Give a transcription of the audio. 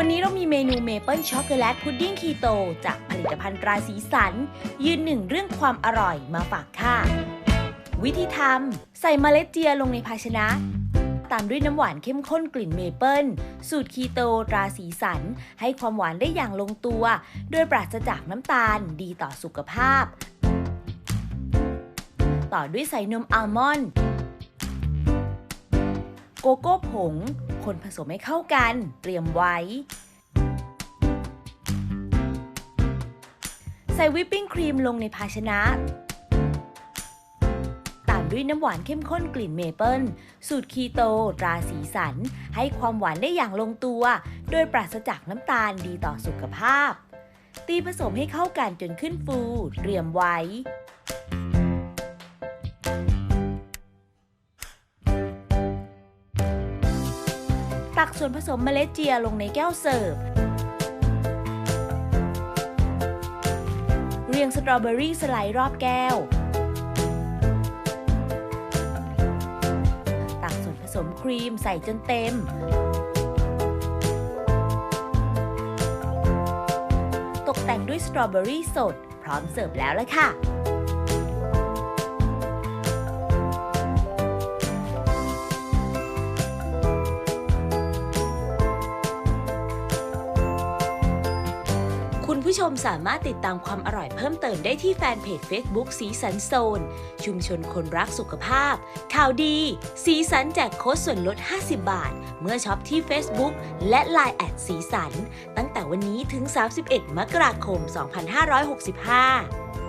วันนี้เรามีเมนูเมเปิลช็อกโกแลตพุดดิ้งคีโต จากผลิตภัณฑ์ตราสีสัน ยืนหนึ่งเรื่องความอร่อยมาฝากค่ะ วิธีทำ ใส่เมล็ดเจียลงในภาชนะ ตามด้วยน้ำหวานเข้มข้นกลิ่นเมเปิลสูตรคีโตตราสีสัน ให้ความหวานได้อย่างลงตัว โดยปราศจากน้ำตาลดีต่อสุขภาพ ต่อด้วยใส่นมอัลมอนด์ โกโก้ผง คนผสมให้เข้ากัน เตรียมไว้ ใส่วิปปิ้งครีมลงในภาชนะ ตามด้วยน้ำหวานเข้มข้นกลิ่นเมเปิลสูตรคีโตตราสีสัน ให้ความหวานได้อย่างลงตัว โดยปราศจากน้ำตาลดีต่อสุขภาพ ตีผสมให้เข้ากันจนขึ้นฟู เตรียมไว้ ตักส่วนผสมเมล็ดเจียลงในแก้วเสิร์ฟ เรียงสตรอเบอรี่สไลด์รอบแก้ว ตักส่วนผสมครีมใส่จนเต็มตกแต่งด้วยสตรอเบอรี่สด พร้อมเสิร์ฟแล้วละค่ะ ผู้ชมสามารถติดตามความอร่อยเพิ่มเติมได้ที่แฟนเพจ Facebook สีสันโซน ชุมชนคนรักสุขภาพ ข่าวดี สีสันแจกโค้ดส่วนลด 50 บาท เมื่อช็อปที่ Facebook และ Line แอดสีสัน ตั้งแต่วันนี้ถึง 31 มกราคม 2565